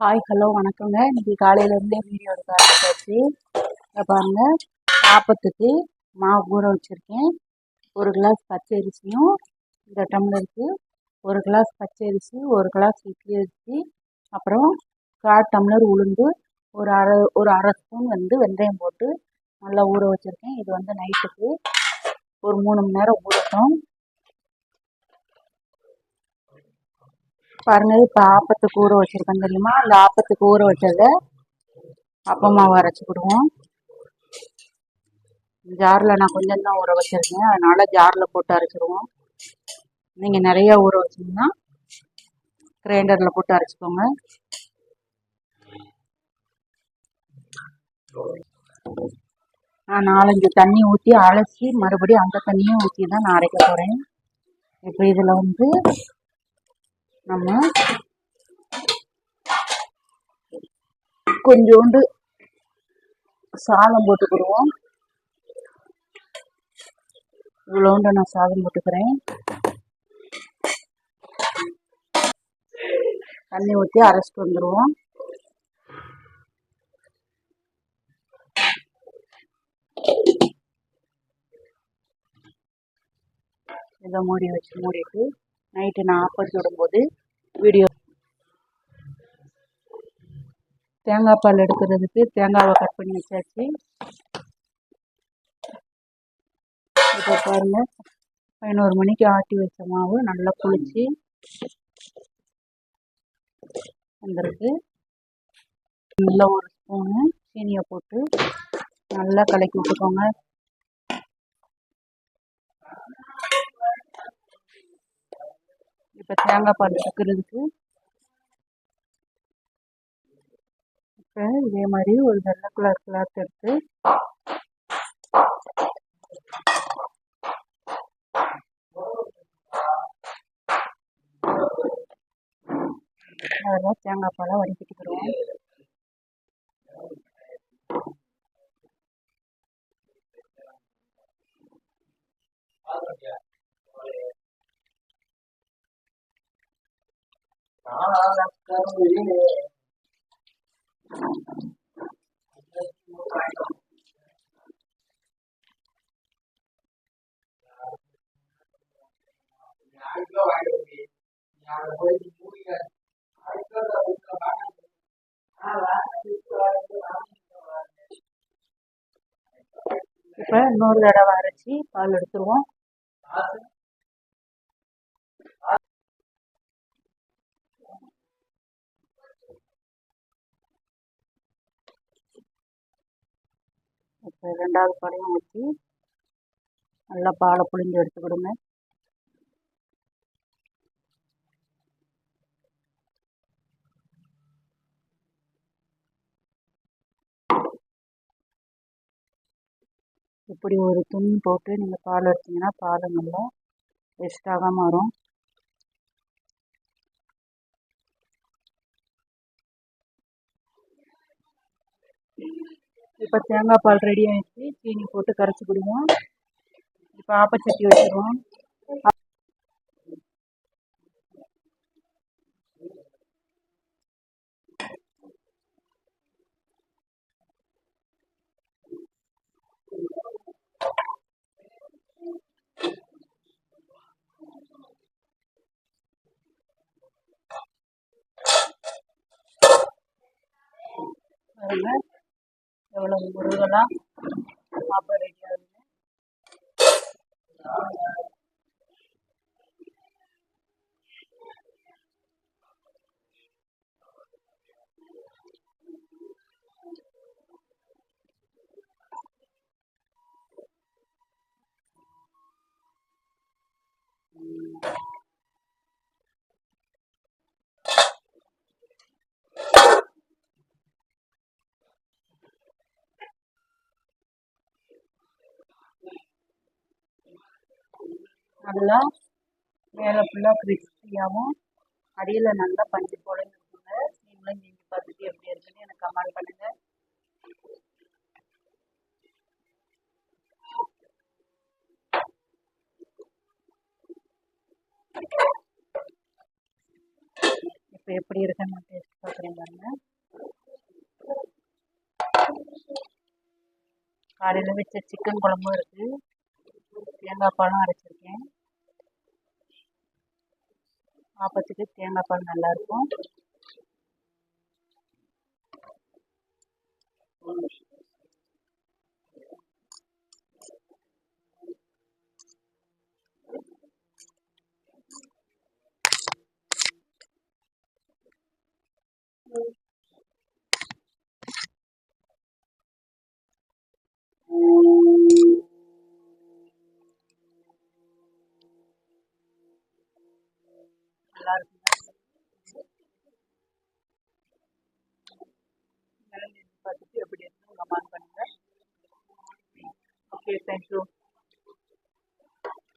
Hi hello வணக்கங்க. இன்னைக்கு காலையிலேருந்தே video எடுக்க ஆரம்பிச்சாச்சு. பாருங்க பாருங்கள் மாவு ஊற வச்சுருக்கேன். ஒரு கிளாஸ் பச்சை அரிசியும் இந்த டம்ளருக்கு ஒரு கிளாஸ் பச்சை அரிசி ஒரு கிளாஸ் இட்லி அரிசி அப்புறம் கால் டம்ளர் உளுந்து ஒரு அரை ஒரு அரை ஸ்பூன் வந்து வெந்தயம் போட்டு நல்லா ஊற வச்சுருக்கேன். இது வந்து நைட்டுக்கு ஒரு மூணு மணி நேரம் ஊறட்டும். பாருங்க இப்போ ஆப்பத்துக்கு ஊற வச்சுருக்கேன் தெரியுமா? அந்த ஆப்பத்துக்கு ஊற வச்சதை அப்பமாவை அரைச்சிக்கிடுவோம் ஜாரில் நான் கொஞ்சம் தான் ஊற வச்சுருக்கேன். அதனால் ஜாரில் போட்டு அரைச்சிடுவோம் நீங்கள் நிறையா ஊற வச்சிங்கன்னா கிரைண்டரில் போட்டு அரைச்சிக்கோங்க. நான் நாலஞ்சு தண்ணி ஊற்றி அலசி மறுபடியும் அந்த தண்ணியும் ஊற்றி தான் நான் அரைக்க போகிறேன் இப்போ இதில் வந்து நம்ம கொஞ்சோண்டு சாதம் போட்டுக்கிடுவோம் இவ்வளோண்டு நான் சாதம் போட்டுக்கிறேன். தண்ணி ஊற்றி அரைச்சிட்டு வந்துடுவோம் இதை மூடி வச்சு மூடிட்டு நைட்டு நான் ஆப்பம் சுடும்போது வீடியோ தேங்காய் பால் எடுக்கிறதுக்கு தேங்காவை கட் பண்ணி வச்சாச்சு. இப்போ பாருங்க பதினோரு மணிக்கு ஆட்டி வச்ச மாவு நல்லா குளிச்சு வந்திருக்கு. நல்லா ஒரு ஸ்பூனு சீனியை போட்டு நல்லா கலக்கி விட்டுக்கோங்க. இப்போ தேங்காய் பால் சுக்கிறதுக்கு இப்போ இதே மாதிரி ஒரு வெள்ளை கலர் கிளாத் எடுத்து. அதெல்லாம் தேங்காய் பாலை வடிகட்டிக்கிடுவோம். இப்போ இன்னொரு தடவை அரைச்சி பால் எடுத்துருவோம். இப்போ ரெண்டாவது பாலையும் ஊற்றி நல்லா பாலை புழிஞ்சு எடுத்துக்கிடுங்க இப்படி ஒரு துணி போட்டு நீங்கள் பால் எடுத்தீங்கன்னா பால் நல்லா வேஸ்ட் Thank you. இப்போ தேங்காய் பால் ரெடி ஆகிடுச்சு சீனி போட்டு கரைச்சி குடிவோம். இப்போ ஆப்பச்சட்டி வச்சுருவோம். பாருங்க. எவ்வளோ முருகலாம் சாப்பாடு ரெடி ஆகுது Thank you. நல்லா மேலே ஃபுல்லாக கிறிஸ்பியாகவும் அடியில் நல்லா பஞ்சு போல இருக்குங்க நீங்களும் செஞ்சு பார்த்துட்டு எப்படி இருக்குன்னு எனக்கு கமெண்ட் பண்ணுங்கள் இப்போ எப்படி இருக்குன்னு டேஸ்ட் பார்க்குறேன் பாருங்க. காலையில் வச்ச சிக்கன் குழம்பும் இருக்குது தேங்காய் பழம் அரைச்சிருக்கேன். ஆப்பத்துக்கு தேங்காய் பால் நல்லாயிருக்கும் நல்லா இருக்குங்க பார்த்துட்டு எப்படி இருக்குன்னு கமெண்ட் பண்ணுங்கள் ஓகே தேங்க்யூ